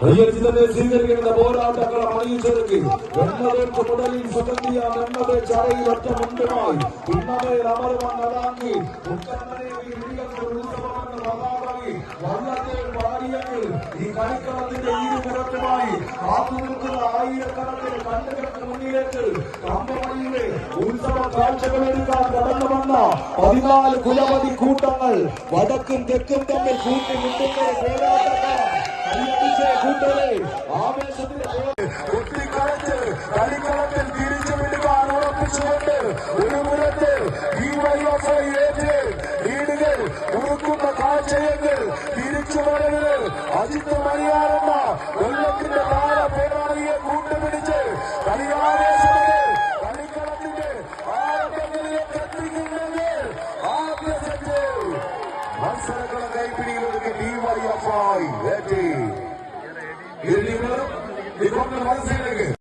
കയ്യടിച്ചതിനെ സ്വീകരിക്കുന്ന പോരാട്ടങ്ങൾ അണിയിച്ചൊരുക്കി എണ്ണതേക്ക് മുതലിൽ സുഗന്ധിയ എണ്ണതെ ചറയിൽ ഒറ്റ മുണ്ടുമായി. മഹാകവി വള്ളത്തെ പാടിയങ്ങൾ ഈ കളിക്കളത്തിന്റെ ഇരുപുറത്തുമായി. കാത്തു നിൽക്കുന്ന ആയിരക്കണക്കിന് കണ്ണുകൾക്ക് മുന്നിലേക്ക് കമ്പമണിയിലെ ഉത്സവ കാഴ്ചകളെടുക്കാൻ കടന്നു വന്ന പതിനാല് കുലപതി കൂട്ടങ്ങൾ വടക്കും തെക്കും തമ്മിൽ കൂട്ടി മുട്ടുന്ന പോരാട്ടക്കാർ കയ്യടിച്ച് കൂട്ടരെ ആവേശത്തിന്റെ കുട്ടിക്കളത്ത് കളിക്കളത്തിൽ തിരിച്ചു വിടുവാൻ ഉറപ്പിച്ചുകൊണ്ട് ഒരു പുറത്ത് ഏറ്റ് ലീഡുകൾ ഉറുക്കുന്ന കാഴ്ചയെങ്കിൽ തിരിച്ചു കൊല്ലത്തിന്റെ താര പോരാളിയെ കൂട്ടുപിടിച്ച് കളിയാവേശത്തിന് കളിക്കളത്തിന്റെ ആരംഭങ്ങളിലേക്ക് എത്തിക്കുന്നെങ്കിൽ ആദ്യ സെറ്റ് മത്സരങ്ങളെ കൈപ്പിടിയിലൊതുക്കി ഡിവൈഎഫ്ഐ ഏറ്റ് ಇಲ್ಲಿ ಇವರು ನಿಮ್ಗೊಂದು ಮನಸ್ಸಿಗೆ